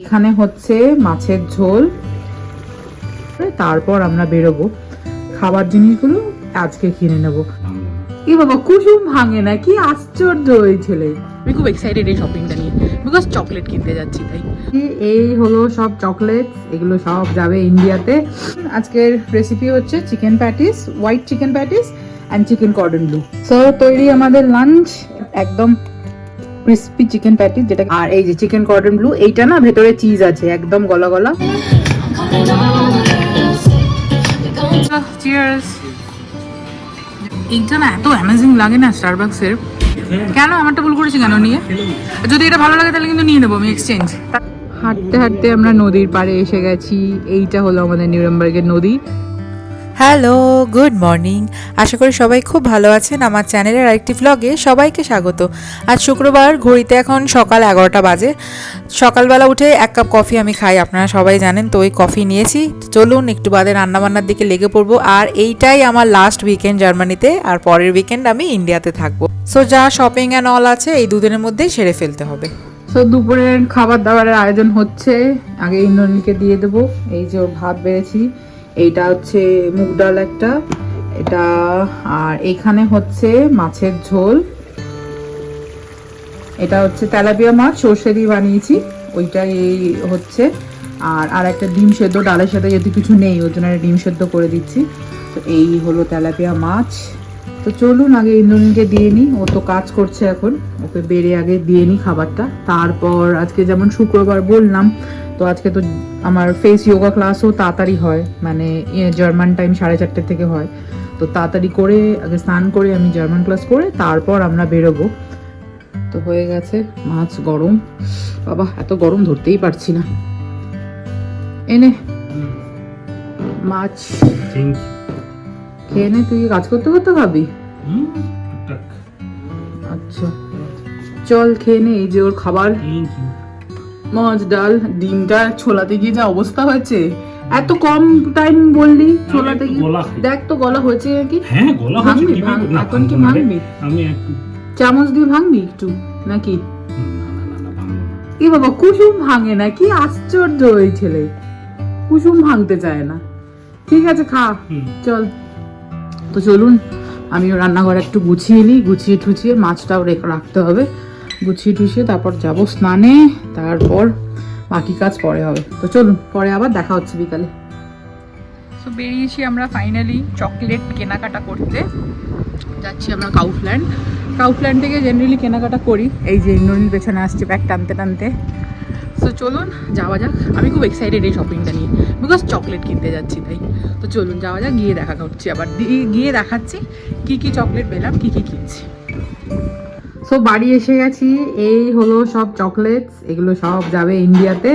এখানে হচ্ছে মাছের ঝোল। তারপর আমরা বেরোবো। খাবার জিনিসগুলো আজকে কিনে নেব। কি বাবা কুসুম ভাঙে না কি আশ্চর্য ওই ছেলে। আমি খুব এক্সাইটেড এই শপিংটা নিয়ে। বিকজ চকলেট কিনতে যাচ্ছি তাই। এই হলো সব চকলেট এগুলো সব যাবে ইন্ডিয়াতে আজকের রেসিপি হচ্ছে chicken patties white chicken patties and chicken cordon bleu so তৈরি আমাদের লাঞ্চ একদম ক্রিস্পি চিকেন প্যাটি যেটা আর এই যে চিকেন কর্ডন ব্লু এইটা না ভেতরে চিজ আছে, একদম গলা গলা। এইটা না এত অ্যামেজিং লাগে না স্টারবাক্সের কেন? আমারটা ভুল করেছি কেন নিয়ে? যদি এটা ভালো লাগে তাহলে কিন্তু নিয়ে নেব, আমি এক্সচেঞ্জ হাঁটতে হাঁটতে আমরা নদীর পাড়ে এসে গেছি। এইটা হলো আমাদের নিউরামবার্গের নদী। Hello, good morning. আশা করি সবাই খুব ভালো আছেন। আমার চ্যানেলের আরেকটি ভ্লগে সবাইকে স্বাগত। আজ শুক্রবার, ঘড়িতে এখন সকাল এগারোটা বাজে। সকালবেলা উঠে এক কাপ কফি আমি খাই, আপনারা সবাই জানেন। তো ওই কফি নিয়েছি। চলুন, একটু বাদে রান্নাবান্নার দিকে লেগে পড়ব। আর এইটাই আমার লাস্ট উইকেন্ড জার্মানিতে, আর পরের উইকেন্ড আমি ইন্ডিয়াতে থাকব। সো যা শপিং অ্যান্ড অল আছে, এই দুদিনের মধ্যেই সেরে ফেলতে হবে। সো দুপুরের খাবার দাবারের আয়োজন হচ্ছে। আগে ইন্দ্রনীলকে দিয়ে দেবো। এই যে ভাত বেড়েছি। এইটা হচ্ছে মুগ ডাল একটা, এটা, আর এখানে হচ্ছে মাছের ঝোল। এটা হচ্ছে তেলাপিয়া মাছ, সর্ষে দিয়ে বানিয়েছি, ওইটাই এই হচ্ছে। আর আর একটা ডিম সেদ্ধ, ডালের সাথে যদি কিছু নেই, ওই জন্য ডিম সেদ্ধ করে দিচ্ছি। তো এই হলো তেলাপিয়া মাছ। তো চলুন আগে ইন্দ্রনীলকে দিয়ে নিই। ও তো কাজ করছে এখন। ওকে বেড়ে আগে দিয়ে নিই খাবারটা। তারপর আজকে যেমন শুক্রবার বললাম তো আজকে তো আমার ফেস যোগা ক্লাসও তাড়াতাড়ি হয়। মানে জার্মান টাইম সাড়ে চারটে থেকে হয়। তো তাড়াতাড়ি করে আগে স্নান করে আমি জার্মান ক্লাস করে তারপর আমরা বেরোবো। তো হয়ে গেছে মাছ গরম। বাবা এত গরম ধরতেই পারছি না। এনে মাছ। খেয়ে নে তুই কাজ করতে করতে খাবি? আচ্ছা। চল খেয়ে নে এই যে ওর খাবার। মাছ ডাল ডিমটা ছোলাতে গিয়ে যা অবস্থা হয়েছে। এত কম টাইম বললি ছোলাতে গিয়ে। দেখ তো গলা হয়েছে কি হ্যাঁ গলা না, এখন কি ভাঙবো আমি একটু চামচ দিয়ে ভাঙবি একটু নাকি। এ বাবা কুসুম ভাঙে না কি আশ্চর্য ওই ছেলে। কুসুম ভাঙতে চায় না। ঠিক আছে খা। চল। তো চলুন, আমি রান্নাঘর একটু গুছিয়ে নিই, গুছিয়ে টুছিয়ে মাছটাও রেখে রাখতে হবে। গুছিয়ে টুছিয়ে তারপর যাব স্নানে, তারপর বাকি কাজ পরে হবে। তো চলুন, পরে আবার দেখা হচ্ছে বিকালে। সো বেরিয়েছি আমরা ফাইনালি চকলেট কেনাকাটা করতে। যাচ্ছি আমরা কাউফল্যান্ড কাউফল্যান্ড থেকে জেনারেলি কেনাকাটা করি। এই যে ইন্দ্রনীল পেছনে আসছে ব্যাগ টানতে টানতে। সো চলুন, যাওয়া যাক। আমি খুব এক্সাইটেড এই শপিংটা নিয়ে। বিকজ চকলেট কিনতে যাচ্ছি তাই তো চলুন যাওয়া যাক, গিয়ে দেখা করছি আবার। গিয়ে দেখাচ্ছি কি কি চকলেট পেলাম, কি কি কিনছি। সো বাড়ি এসে গেছি, এই হলো সব চকলেটস এগুলো সব যাবে ইন্ডিয়াতে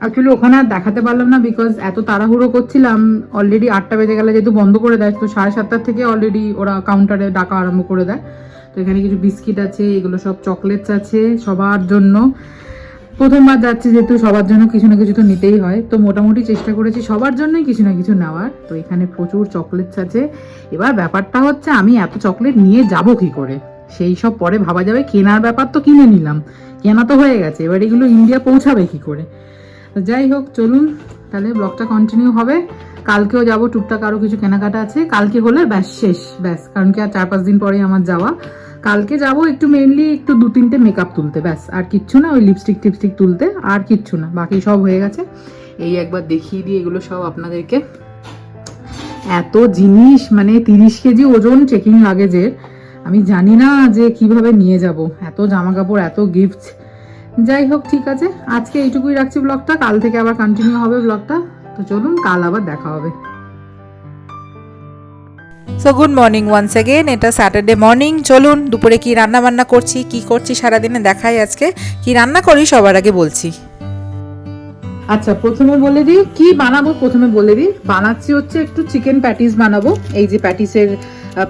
অ্যাকচুয়ালি ওখানে আর দেখাতে পারলাম না বিকজ এত তাড়াহুড়ো করছিলাম। অলরেডি আটটা বেজে গেলে যেহেতু বন্ধ করে দেয়, তো সাড়ে সাতটার থেকে অলরেডি ওরা কাউন্টারে ডাকা আরম্ভ করে দেয়। তো এখানে কিছু বিস্কিট আছে, এগুলো সব চকলেটস আছে সবার জন্য। প্রথমবার যাচ্ছি যেহেতু সবার জন্য কিছু না কিছু তো নিতেই হয়। তো মোটামুটি চেষ্টা করেছি সবার জন্যই কিছু না কিছু নেওয়ার। তো এখানে প্রচুর চকলেটস আছে। এবার ব্যাপারটা হচ্ছে আমি এত চকলেট নিয়ে যাব কি করে? সেই সব পরে ভাবা যাবে। কেনার ব্যাপার তো কিনে নিলাম। কেনা তো হয়ে গেছে। এবার এগুলো ইন্ডিয়া পৌঁছাবে কি করে? তো যাই হোক, চলুন। তাহলে ব্লগটা কন্টিনিউ হবে। কালকেও যাব। টুকটাক আরও কিছু কেনাকাটা আছে। কালকে হলে ব্যাস শেষ। ব্যাস। কারণ কি আর চার পাঁচ দিন পরেই আমার যাওয়া। কালকে যাব একটু মেনলি একটু দু তিনটে মেকআপ তুলতে, ব্যাস। আর কিচ্ছু না, ওই লিপস্টিক টিপস্টিক তুলতে, আর কিচ্ছু না। বাকি সব হয়ে গেছে। এই একবার দেখিয়ে দিই এগুলো সব আপনাদেরকে। এত জিনিস মানে তিরিশ কেজি ওজন চেকিং লাগেজের আমি জানি না যে কীভাবে নিয়ে যাব। এত জামা কাপড় এত গিফট যাই হোক, ঠিক আছে। আজকে এইটুকুই রাখছি ব্লগটা কাল থেকে আবার কন্টিনিউ হবে ব্লগটা তো চলুন, কাল আবার দেখা হবে। So good morning once again এটা স্যাটারডে মর্নিং চলুন, দুপুরে কি রান্না বান্না করছি, কি করছি সারাদিনে দেখাই আজকে। কি রান্না করি সবার আগে বলছি। আচ্ছা প্রথমে বলে দিই, কি বানাবো প্রথমে বলে দিই। বানাচ্ছি হচ্ছে একটু চিকেন প্যাটিস বানাবো। এই যে প্যাটিসের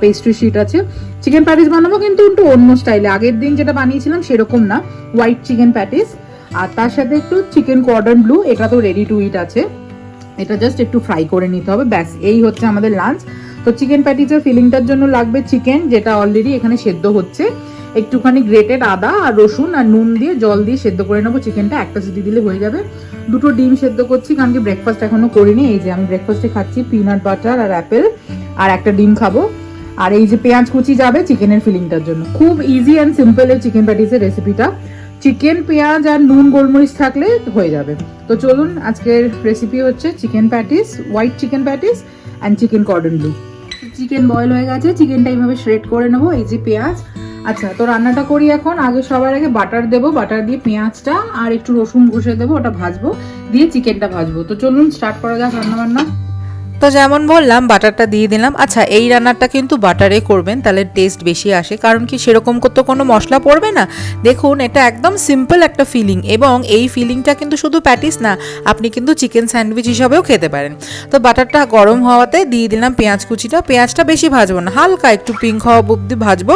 পেস্ট্রি শিট আছে। চিকেন প্যাটিস বানাবো কিন্তু একটু অন্য স্টাইলে আগের দিন যেটা বানিয়েছিলাম সেরকম না। হোয়াইট চিকেন প্যাটিস আর তার সাথে একটু চিকেন কর্ডন ব্লু এটা তো রেডি টু ইট আছে। এটা জাস্ট একটু ফ্রাই করে নিতে হবে। ব্যাস, এই হচ্ছে আমাদের লাঞ্চ তো চিকেন প্যাটিসের ফিলিংটার জন্য লাগবে চিকেন যেটা অলরেডি এখানে সেদ্ধ হচ্ছে, একটুখানি গ্রেটেড আদা আর রসুন আর নুন দিয়ে জল দিয়ে সেদ্ধ করে নেব। চিকেনটা একটা সিটি দিলে হয়ে যাবে। দুটো ডিম সেদ্ধ করছি, কারণ কি ব্রেকফাস্ট এখনও করিনি। এই যে আমি ব্রেকফাস্টে খাচ্ছি পিনাট বাটার আর অ্যাপেল আর একটা ডিম খাব। আর এই যে পেঁয়াজ কুচি যাবে চিকেনের ফিলিংটার জন্য। খুব ইজি অ্যান্ড সিম্পল এই চিকেন প্যাটিসের রেসিপিটা চিকেন পেঁয়াজ আর নুন গোলমরিচ থাকলে হয়ে যাবে। তো চলুন, আজকের রেসিপি হচ্ছে chicken patties white chicken patties and chicken cordon bleu chicken boil হয়ে গেছে চিকেনটা এইভাবে শ্রেড করে নেব, এই যে পেঁয়াজ। আচ্ছা তো রান্নাটা করি এখন। আগে সবার আগে বাটার দেব বাটার দিয়ে পেঁয়াজটা আর একটু রসুন ঘষে দেবো, ওটা ভাজবো, দিয়ে চিকেনটা ভাজবো। তো চলুন স্টার্ট করা যাক রান্না বান্না তো যেমন বললাম, বাটারটা দিয়ে দিলাম। আচ্ছা এই রান্নাটা কিন্তু বাটারে করবেন, তাহলে টেস্ট বেশি আসে। কারণ কি, সেরকম তো কোনো মশলা পড়বে না। দেখুন, এটা একদম সিম্পল একটা ফিলিং এবং এই ফিলিংটা কিন্তু শুধু প্যাটিস না, আপনি কিন্তু চিকেন স্যান্ডউইচ হিসাবেও খেতে পারেন। তো বাটারটা গরম হওয়াতে দিয়ে দিলাম পেঁয়াজ কুচিটা। পেঁয়াজটা বেশি ভাজবো না, হালকা একটু পিঙ্ক হওয়া অব্দি ভাজবো।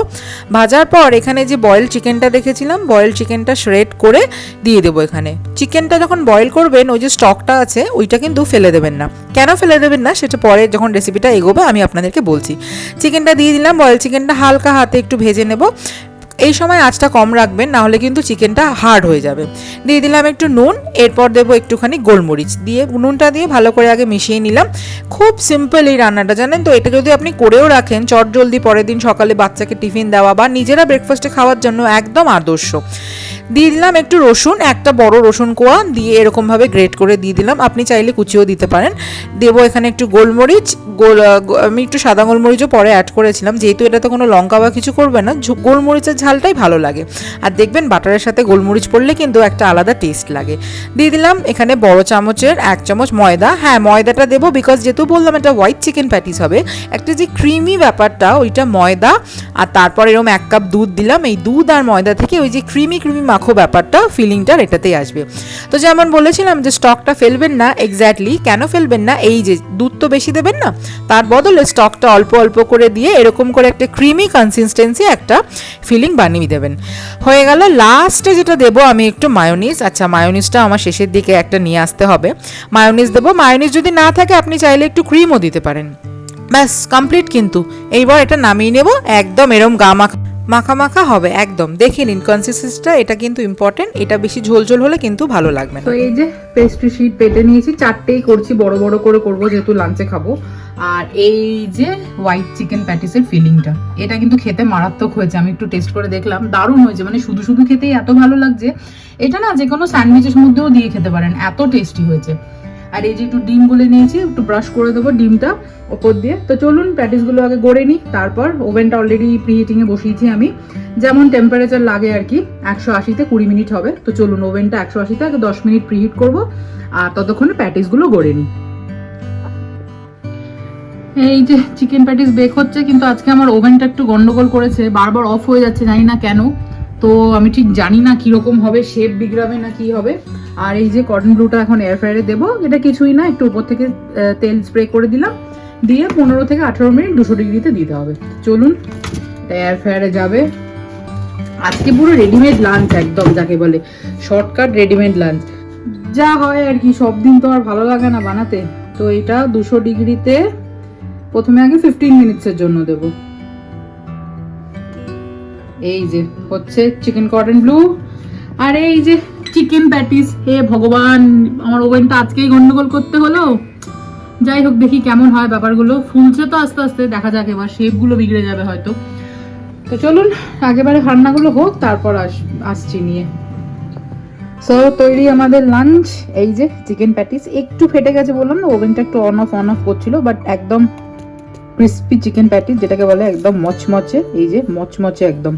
ভাজার পর এখানে যে বয়েল চিকেনটা দেখেছিলাম বয়েল চিকেনটা শ্রেড করে দিয়ে দেবো এখানে। চিকেনটা যখন বয়েল করবেন, ওই যে স্টকটা আছে, ওইটা কিন্তু ফেলে দেবেন না। কেন ফেলে দেবেন না? সেটা পরে যখন রেসিপিটা এগোবে আমি আপনাদেরকে বলছি। চিকেনটা দিয়ে দিলাম বয়েল চিকেনটা হালকা হাতে একটু ভেজে নেব। এই সময় আঁচটা কম রাখবেন, না হলে কিন্তু চিকেনটা হার্ড হয়ে যাবে। দিয়ে দিলাম একটু নুন, এরপর দেবো একটুখানি গোলমরিচ। দিয়ে নুনটা দিয়ে ভালো করে আগে মিশিয়ে নিলাম। খুব সিম্পল এই রান্নাটা, জানেন তো? এটা যদি আপনি করেও রাখেন, চট জলদি পরের দিন সকালে বাচ্চাকে টিফিন দেওয়া বা নিজেরা ব্রেকফাস্টে খাওয়ার জন্য একদম আদর্শ। দিয়ে দিলাম একটু রসুন, একটা বড় রসুন কোয়া, দিয়ে এরকমভাবে গ্রেট করে দিয়ে দিলাম। আপনি চাইলে কুচিও দিতে পারেন। দেবো এখানে একটু গোলমরিচ, গোল আমি একটু সাদা গোলমরিচও পরে অ্যাড করেছিলাম। যেহেতু এটাতে কোনো লঙ্কা বা কিছু করবে না গোলমরিচের ঝালটাই ভালো লাগে। আর দেখবেন বাটারের সাথে গোলমরিচ পড়লে কিন্তু একটা আলাদা টেস্ট লাগে। দিয়ে দিলাম এখানে বড় চামচের এক চামচ ময়দা। হ্যাঁ ময়দাটা দেবো বিকজ যেহেতু বললাম এটা হোয়াইট চিকেন প্যাটিস হবে, একটা যে ক্রিমি ব্যাপারটা ওইটা ময়দা, আর তারপর এরকম এক কাপ দুধ দিলাম। এই দুধ আর ময়দা থেকে ওই যে ক্রিমি ক্রিমি মাখো ব্যাপারটা ফিলিংটার এটাতেই আসবে। তো যেমন বলেছিলাম যে স্টকটা ফেলবেন না এক্স্যাক্টলি কেন ফেলবেন না? এই যে দুধ তো বেশি দেবেন না? তার বদলে স্টকটা অল্প অল্প করে দিয়ে এরকম করে একটা ক্রিমি কনসিস্টেন্সি একটা ফিলিং বানিয়ে দেবেন। হয়ে গেল লাস্টে যেটা দেবো আমি একটু মায়োনিজ আচ্ছা মায়োনিসটা আমার শেষের দিকে একটা নিয়ে আসতে হবে। মায়োনিজ দেবো। মায়োনিজ যদি না থাকে, আপনি চাইলে একটু ক্রিমও দিতে পারেন। ব্যাস কমপ্লিট কিন্তু। এইবার এটা নামিয়ে নেব। একদম এরম গা মাখা মাখা হবে, একদম। দেখে নিন কনসিস্টেন্সিটা এটা কিন্তু ইম্পর্টেন্ট এটা বেশি ঝোল ঝোল হলে কিন্তু ভালো লাগবে তো এই যে পেস্ট্রি শিট পেটে নিয়েছি, চারটেই করছি, বড় বড় করে করব, যেহেতু লাঞ্চে খাব। আর এই যে হোয়াইট চিকেন প্যাটিসের ফিলিংটা এটা কিন্তু খেতে মারাত্মক হয়েছে, আমি একটু টেস্ট করে দেখলাম, দারুণ হয়েছে মানে শুধু শুধু খেতেই এত ভালো লাগছে। এটা না যে কোনো স্যান্ডউইচের মধ্যেও দিয়ে খেতে পারেন, এত টেস্টি হয়েছে। আর এই যে একটু ডিম গুলে নিয়েছি, একটু ব্রাশ করে দেবো ডিমটা ওপর দিয়ে। তো চলুন প্যাটিসগুলো আগে গড়ে নিই, তারপর ওভেনটা অলরেডি প্রিহিটিংয়ে বসিয়েছি আমি। যেমন টেম্পারেচার লাগে আর কি, একশো আশিতে কুড়ি মিনিট হবে। তো চলুন ওভেনটা একশো আশিতে আগে দশ মিনিট প্রিহিট করব আর ততক্ষণে প্যাটিসগুলো গড়ে নিই। এই যে চিকেন প্যাটিস বেক হচ্ছে, কিন্তু আজকে আমার ওভেনটা একটু গন্ডগোল করেছে, বারবার অফ হয়ে যাচ্ছে, জানি না কেন। তো আমি ঠিক জানি না কীরকম হবে শেপ বিগড়াবে না কি হবে। আর এই যে কটন ব্লুটা এখন এয়ার ফ্রায়ারে দেবো, এটা কিছুই না, একটু উপর থেকে তেল স্প্রে করে দিলাম। দিয়ে পনেরো থেকে আঠেরো মিনিট দুশো ডিগ্রিতে দিতে হবে। চলুন, এটা এয়ার ফ্রায়ারে যাবে। আজকে পুরো রেডিমেড লাঞ্চ একদম, যাকে বলে শর্টকাট রেডিমেড লাঞ্চ যা হয় আর কি সব দিন তো আর ভালো লাগে না বানাতে। তো এটা দুশো ডিগ্রিতে, প্রথমে আগে ফিফটিন মিনিটসের জন্য দেব। এই যে হচ্ছে চিকেন কটন ব্লু আর এই যে চিকেন প্যাটিস হে ভগবান, আমার ওভেনটা আজকেই গন্ডগোল করতে হলো। যাই হোক, দেখি কেমন হয় ব্যাপারগুলো। ফুলছে তো আস্তে আস্তে, দেখা যাক এবার শেপগুলো বিগড়ে যাবে হয়তো। তো চলুন আগেবারে রান্নাগুলো হোক, তারপর আস, আসছি নিয়ে। সো তৈরি আমাদের লাঞ্চ এই যে চিকেন প্যাটিস একটু ফেটে গেছে বললাম না ওভেনটা একটু অন অফ অন অফ করছিল বাট একদম ক্রিস্পি চিকেন প্যাটি যেটাকে বলে একদম মচমচে, এই যে মচমচে একদম।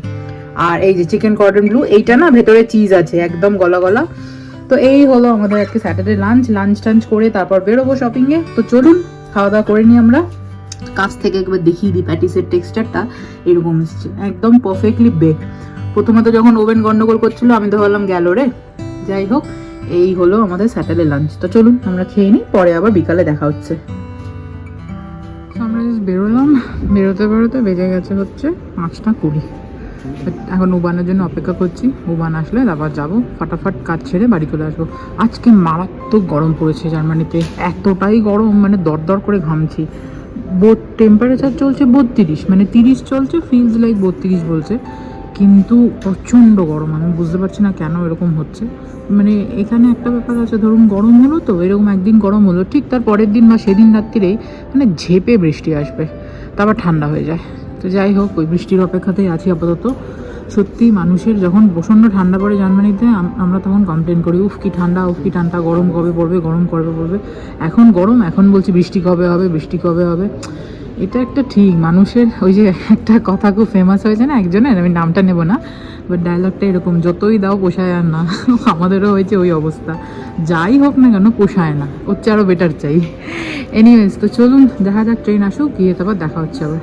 আর এই যে চিকেন কর্ডন ব্লু এইটা না ভেতরে চিজ আছে, একদম গলা গলা। তো এই হলো আমাদের আজকে স্যাটারডে লাঞ্চ লাঞ্চ টাঞ্চ করে তারপর বেরোবো শপিংয়ে তো চলুন, খাওয়া দাওয়া করে নিই আমরা। কাছ থেকে একবার দেখিয়ে দিই প্যাটিসের টেক্সচারটা এরকম এসছে। একদম পারফেক্টলি বেক প্রথমত যখন ওভেন গন্ডগোল করছিল, আমি তো ভাবলাম গেল রে। যাই হোক, এই হলো আমাদের স্যাটারডে লাঞ্চ তো চলুন, আমরা খেয়ে নিই, পরে আবার বিকালে দেখা হচ্ছে। বেরোলাম, বেরোতে বেরোতে বেজে গেছে হচ্ছে পাঁচটা কুড়ি। এখন উবানের জন্য অপেক্ষা করছি, উবান আসলে আবার যাব, ফাটাফাট কাজ ছেড়ে বাড়ি চলে আসব। আজকে মারাত্মক গরম পড়েছে জার্মানিতে, এতটাই গরম মানে দরদর করে ঘামছি। বোধ টেম্পারেচার চলছে বত্রিশ মানে তিরিশ চলছে ফিলস লাইক বত্রিশ বলছে। কিন্তু প্রচণ্ড গরম, আমি বুঝতে পারছি না কেন এরকম হচ্ছে। মানে এখানে একটা ব্যাপার আছে, ধরুন গরম হলো তো, এরকম একদিন গরম হলো, ঠিক তার পরের দিন বা সেদিন রাত্রিরেই মানে ঝেপে বৃষ্টি আসবে, তারপর ঠান্ডা হয়ে যায়। তো যাই হোক, ওই বৃষ্টির অপেক্ষাতেই আছি আপাতত। সত্যি মানুষের যখন প্রচণ্ড ঠান্ডা পড়ে জার্মানিতে আমরা তখন কমপ্লেন করি, উফ, কি ঠান্ডা, উফ, কি ঠান্ডা, গরম কবে পড়বে, গরম কবে পড়বে? এখন গরম, এখন বলছি বৃষ্টি কবে হবে, বৃষ্টি কবে হবে? এটা একটা ঠিক, মানুষের ওই যে একটা কথা খুব ফেমাস হয়েছে না একজনের, আমি নামটা নেব না বাট ডায়লগটা এরকম, যতই দাও পোষায় আর না, আমাদেরও হয়েছে ওই অবস্থা। যাই হোক না কেন, পোষায় না, ওর চেয়ে আরও বেটার চাই। এনিওয়েজ তো চলুন, দেখা যাক ট্রেন আসুক, গিয়ে তারপর দেখা হচ্ছে আবার।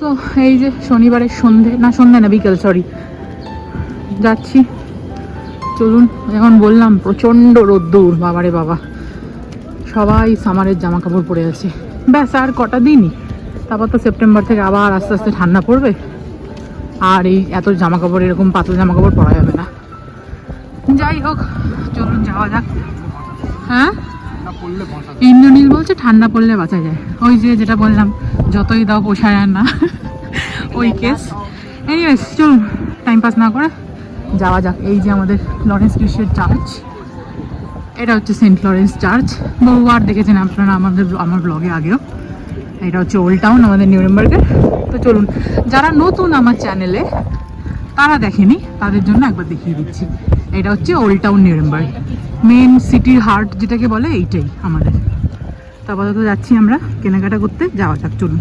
সো এই যে শনিবারের সন্ধে, না সন্ধে না, বিকেল সরি যাচ্ছি। চলুন, এখন বললাম, প্রচণ্ড রোদ্দুর, বাবারে বাবা। সবাই সামারের জামা কাপড় পরে আছে। ব্যাস, আর কটা দিনই? তারপর তো সেপ্টেম্বর থেকে আবার আস্তে আস্তে ঠান্ডা পড়বে। আর এই এত জামা কাপড় এরকম পাতলা জামা কাপড় পরা যাবে না। যাই হোক চলুন যাওয়া যাক। হ্যাঁ? ইন্দ্রনীল বলছে ঠান্ডা পড়লে বাঁচা যায়। ওই যে যেটা বললাম যতই দাও পোষায় আর না। ওই কেস এনিওয়েজ চলুন টাইম পাস না করে যাওয়া যাক। এই যে আমাদের লরেন্স কৃষ্ণের চার্চ এটা হচ্ছে সেন্ট লরেন্স চার্চ বহুবার দেখেছেন আপনারা আমাদের আমার ব্লগে আগেও। এটা হচ্ছে ওল্ড টাউন আমাদের নিউরেমবার্গের তো চলুন, যারা নতুন আমার চ্যানেলে তারা দেখেনি, তাদের জন্য একবার দেখিয়ে দিচ্ছি। এটা হচ্ছে ওল্ড টাউন নিউরেমবার্গ মেন সিটির হার্ট যেটাকে বলে, এইটাই আমাদের। তো আপাতত যাচ্ছি আমরা কেনাকাটা করতে, যাওয়া যাক, চলুন।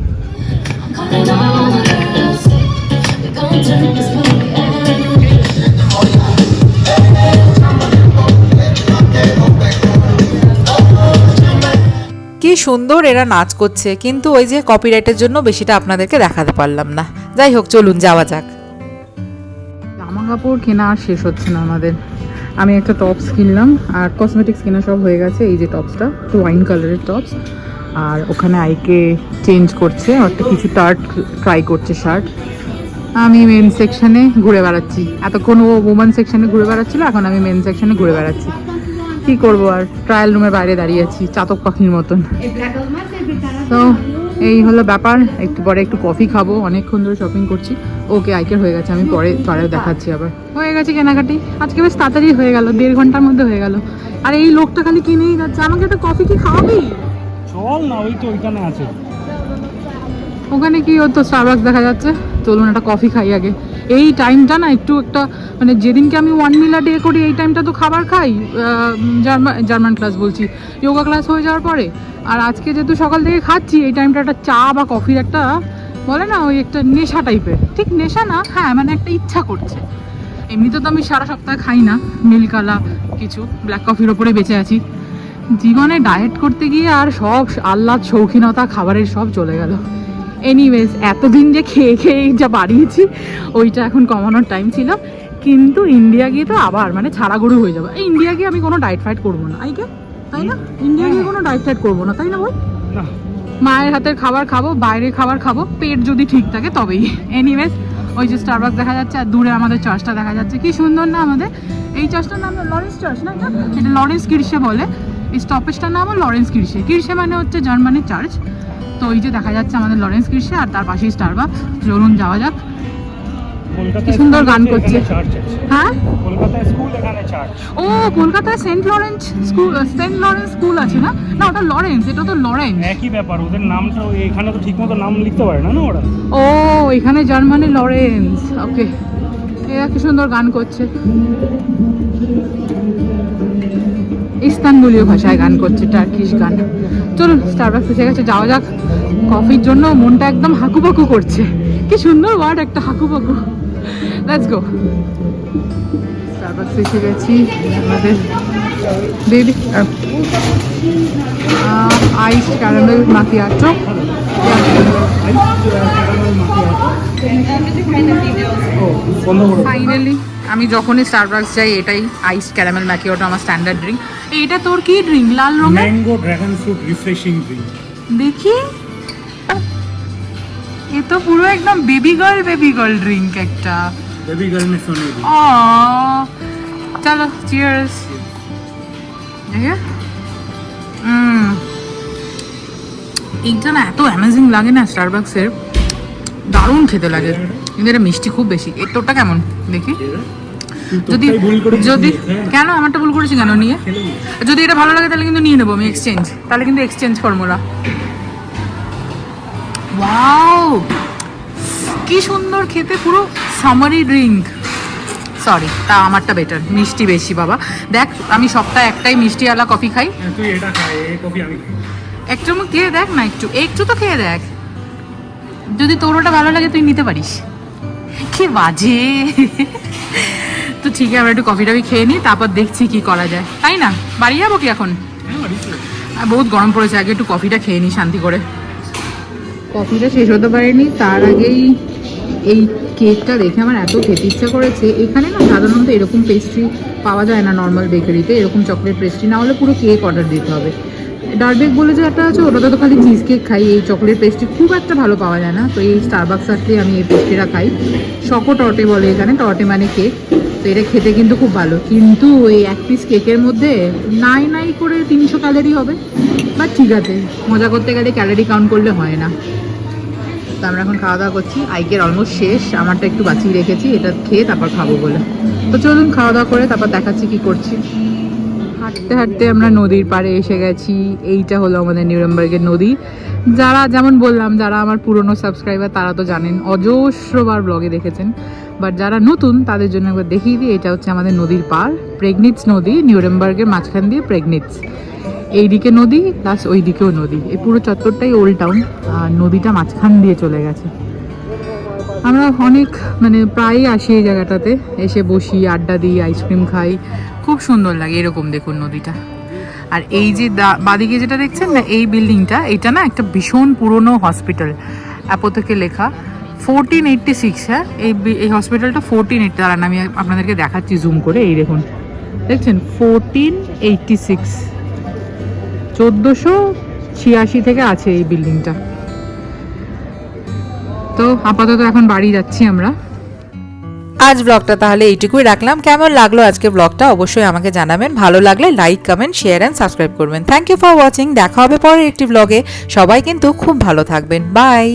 কি সুন্দর এরা নাচ করছে, কিন্তু ওই যে কপিরাইটের জন্য বেশিটা আপনাদেরকে দেখাতে পারলাম না। যাই হোক, চলুন, যাওয়া যাক। জামা কাপড় কেনা আর শেষ হচ্ছে না আমাদের। আমি একটা টপস কিনলাম, আর কসমেটিক্স কেনা সব হয়ে গেছে, এই যে টপসটা তো ওয়াইন কালারের টপস আর ওখানে আইকে চেঞ্জ করছে অর্থাৎ কিছু টার্ট ট্রাই করছে শার্ট আমি মেন সেকশনে ঘুরে বেড়াচ্ছি। এতক্ষণ ও ওমান সেকশনে ঘুরে বেড়াচ্ছিল, এখন আমি মেন সেকশনে ঘুরে বেড়াচ্ছি। কী করব আর? ট্রায়াল রুমের বাইরে দাঁড়িয়ে আছি চাতক পাখির মতন। তো এই হলো ব্যাপার একটু পরে একটু কফি খাব অনেকক্ষণ ধরে শপিং করছি। ওকে আইকের হয়ে গেছে আমি পরে পরে দেখাচ্ছি আবার। হয়ে গেছে কেনাকাটি আজকে বেশ তাড়াতাড়ি হয়ে গেল দেড় ঘণ্টার মধ্যে হয়ে গেল। আর এই লোকটা খালি কিনেই যাচ্ছে আমাকে একটা কফি কি খাওয়াবি? চল না ওই তো ওইখানে আছে। ওখানে কি ওর তো স্টারবাক্স দেখা যাচ্ছে? চলুন একটা কফি খাই আগে। এই টাইমটা না একটু একটা মানে যেদিনকে আমি ওয়ান মিলা ডে করি, এই টাইমটা তো খাবার খাই জার্মান জার্মান ক্লাস বলছি যোগা ক্লাস হয়ে যাওয়ার পরে। আর আজকে যেহেতু সকাল থেকে খাচ্ছি, এই টাইমটা একটা চা বা কফির একটা, বলে না, ওই একটা নেশা টাইপের ঠিক নেশা না হ্যাঁ মানে একটা ইচ্ছা করছে। এমনিতে তো আমি সারা সপ্তাহ খাই না মিল্কালা কিছু ব্ল্যাক কফির ওপরে বেঁচে আছি। জীবনে ডায়েট করতে গিয়ে আর সব আহ্লাদ, শৌখিনতা, খাবারের সব চলে গেল। এনিওয়েজ এতদিন যে খেয়ে খেয়ে যা বাড়িয়েছি ওইটা এখন কমানোর টাইম ছিল। কিন্তু ইন্ডিয়া গিয়ে তো আবার মানে ছাড়া গরু হয়ে যাবে। এই ইন্ডিয়া গিয়ে আমি কোনো ডায়েট ফাইট করব না। আইকে? তাই না? ইন্ডিয়া গিয়ে কোনো ডায়েট ফাইট করব না তাই না বল? মায়ের হাতের খাবার খাব বাইরের খাবার খাব পেট যদি ঠিক থাকে তবেই। এনিওয়েজ ওই যে স্টারবাক দেখা যাচ্ছে আর দূরে আমাদের চার্চটা দেখা যাচ্ছে। কি সুন্দর না আমাদের? এই চার্চটার নাম লরেন্স চার্চ না এটা? এটা লরেন্স কিরসে বলে। এই স্টপেজটার নাম লরেন্স কিরসে কিরসে মানে হচ্ছে জার্মানির চার্চ তো ওই যে দেখা যাচ্ছে আমাদের লরেন্স কিরসে আর তার পাশেই স্টার স্টারবাক চলুন যাওয়া যাক। কি সুন্দর গান করছে। হ্যাঁ? ও কলকাতায় saint Lawrence school saint Lawrence school আছে না? না ওটা লরেন্স এটা তো লরেন্স একই ব্যাপার ওদের নামটা এখানে তো ঠিক মতো নাম লিখতে পারে না না ওরা? ও এখানে জার্মানি লরেন্স ওকে এরা কি সুন্দর গান করছে। ইস্তানবুলীয় ভাষায় গান করছে টার্কিশ গান। চলুন স্টারবাক্স এসে গেছে যাওয়া যাক। কফির জন্য মনটা একদম হাকুপাকু করছে। কি সুন্দর ওয়ার্ড একটা হাকুপাকু। লেটস গো স্টারবাক্স এসে গেছি আমাদের বেবি আইস ক্যারামেল বন্ধ করে। ফাইনালি আমি যখনই স্টারবাক্স যাই এটাই আইস ক্যারামেল ম্যাকিওটা আমার স্ট্যান্ডার্ড ড্রিঙ্ক এইটা তোর কি ড্রিঙ্ক লাল রঙের? Mango dragon fruit refreshing drink দেখি। এ তো পুরো একদম baby girl baby girl drink একটা। বেবি গার্ল মে সোনে ও চলো চিয়ার্স এইটা না এত অ্যামেজিং লাগে না স্টারবাক্সের দারুণ খেতে লাগে। কিন্তু এটা মিষ্টি খুব বেশি। এর তোরটা কেমন? দেখি। যদি যদি হ্যাঁ। কেন? আমারটা ভুল করেছি কেন? নিয়ে। যদি এটা ভালো লাগে তাহলে কিন্তু নিয়ে নেব আমি এক্সচেঞ্জ তাহলে কিন্তু এক্সচেঞ্জ ফর্মুলা ওয়াও কি সুন্দর খেতে পুরো সামারি ড্রিঙ্ক সরি তা আমারটা বেটার মিষ্টি বেশি বাবা। দেখ আমি সপ্তাহে একটাই মিষ্টিওয়ালা কফি খাই। হ্যাঁ, তুই এটা খাই এই কফি আমি খাই। একটু মুখ খেয়ে দেখ না একটু। একটু তো খেয়ে দেখ। যদি তোর ওটা ভালো লাগে তুই নিতে পারিস। কি বাজে? তো ঠিক আছে, আমরা একটু কফি টফি খেয়ে নিই, তারপর দেখছি কি করা যায়। তাই না? বাড়ি যাব কি এখন? বহুত গরম পড়েছে, আগে একটু কফিটা খেয়ে নিই, শান্তি করে। কফিটা শেষ হতে পারেনি, তার আগেই এই কেকটা দেখে আমার এত খেতে ইচ্ছা করেছে। এখানে না সাধারণত এরকম পেস্ট্রি পাওয়া যায় না নর্মাল বেকারিতে এরকম চকলেট পেস্ট্রি না হলে পুরো কেক অর্ডার দিতে হবে। ডারবেক বলে যে একটা আছে, ওটাতে তো খালি চিজ কেক খাই। এই চকলেট পেস্ট্রি খুব একটা ভালো পাওয়া যায় না। তো এই স্টারবাক্স আসলে আমি এই পেস্ট্রিটা খাই। শকো টটে বলে এখানে টটে মানে কেক তো এটা খেতে কিন্তু খুব ভালো। কিন্তু ওই এক পিস কেকের মধ্যে নাই নাই করে তিনশো ক্যালোরি হবে। বাট ঠিক আছে, মজা করতে গেলে ক্যালোরি কাউন্ট করলে হয় না। তো আমরা এখন খাওয়া দাওয়া করছি। আইকের অলমোস্ট শেষ। আমারটা একটু বাঁচিয়ে রেখেছি। এটা খেয়ে তারপর খাব বলে। তো চলুন খাওয়া দাওয়া করে তারপর দেখাচ্ছি কি করছি। হাঁটতে হাঁটতে আমরা নদীর পাড়ে এসে গেছি। এইটা হলো আমাদের নিউরেমবার্গের নদী। যারা, যেমন বললাম, যারা আমার পুরনো সাবস্ক্রাইবার, তারা তো জানেন, অজস্রবার ব্লগে দেখেছেন। বাট যারা নতুন, তাদের জন্য একবার দেখিয়ে দিই, এটা হচ্ছে আমাদের নদীর পাড় প্রেগনিটস নদী, নিউরেমবার্গের মাঝখান দিয়ে প্রেগনিটস এইদিকে নদী প্লাস ওই দিকেও নদী। এই পুরো চত্বরটাই ওল্ড টাউন আর নদীটা মাঝখান দিয়ে চলে গেছে। আমরা অনেক মানে প্রায়ই আসি এই জায়গাটাতে। এসে বসি, আড্ডা দিই আইসক্রিম খাই। খুব সুন্দর লাগে এরকম দেখুন নদীটা। আর এই যে বাদিকে যেটা দেখছেন না, এই বিল্ডিংটা, এটা না একটা ভীষণ পুরনো হসপিটাল। অ্যাপোথেকে লেখা ফোরটিন এইটটি সিক্স হ্যাঁ? এই এই হসপিটালটা ফোরটিন এইট দাঁড়ান, আমি আপনাদেরকে দেখাচ্ছি জুম করে, এই দেখুন। দেখছেন? ফোরটিন এইটটি সিক্স চোদ্দোশো ছিয়াশি থেকে আছে এই বিল্ডিংটা। তো আপাতত এখন বাড়ি যাচ্ছি আমরা। আজ ব্লগটা তাহলে এইটুকুই রাখলাম। কেমন লাগল আজকে ব্লগটা অবশ্যই আমাকে জানাবেন। ভালো লাগলে like comment share and subscribe করবেন। থ্যাংক ইউ ফর ওয়াচিং দেখা হবে পরের একটি ব্লগে সবাই কিন্তু খুব ভালো থাকবেন। বাই